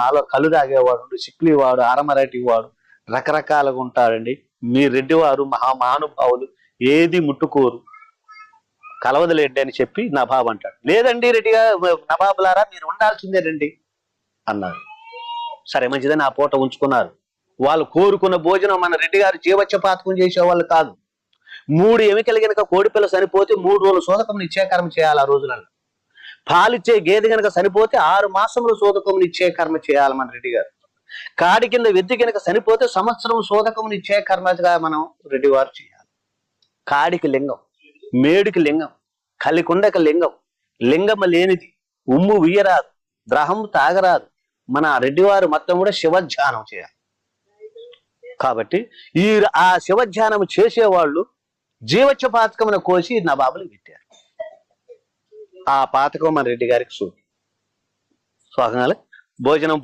నాలో కళ్ళు తాగేవాడు సిక్లీ వాడు అరమరటి వాడు రకరకాలుగా ఉంటాడండి. మీ రెడ్డివారు మహా మహానుభావులు ఏది ముట్టుకోరు. కలవదలేండి అని చెప్పి నబాబ్ అంటాడు. లేదండి రెడ్డిగా నబాబులారా మీరు ఉండాల్సిందేనండి అన్నారు సరే మంచిదని ఆ పూట ఉంచుకున్నారు. వాళ్ళు కోరుకున్న భోజనం మన రెడ్డి గారు జీవచ్చ పాతకం చేసేవాళ్ళు కాదు. మూడు ఎమికలు కనుక కోడిపిల్ల సరిపోతే మూడు రోజులు సోదకం నిత్యాకారం చేయాలి ఆ రోజులలో పాలిచ్చే గేదె గనక చనిపోతే ఆరు మాసములు సోదకం ఇచ్చే కర్మ చేయాలి మన రెడ్డి గారు. కాడి కింద వెద్ది గనక చనిపోతే సంవత్సరం సోదకం ఇచ్చే కర్మగా మనం రెడ్డి వారు చేయాలి. కాడికి లింగం మేడికి లింగం కలికుండక లింగం లింగమ లేనిది ఉమ్ము వీయరాదు ద్రహం తాగరాదు. మన రెడ్డివారు మొత్తం కూడా శివధ్యానం చేయాలి. కాబట్టి ఈ ఆ శివధ్యానం చేసేవాళ్ళు జీవచ్చ పాతకమున కోసి నవాబులు పెట్టారు. ఆ పాతకం రెడ్డి గారికి సూటి స్వాగంగా భోజనం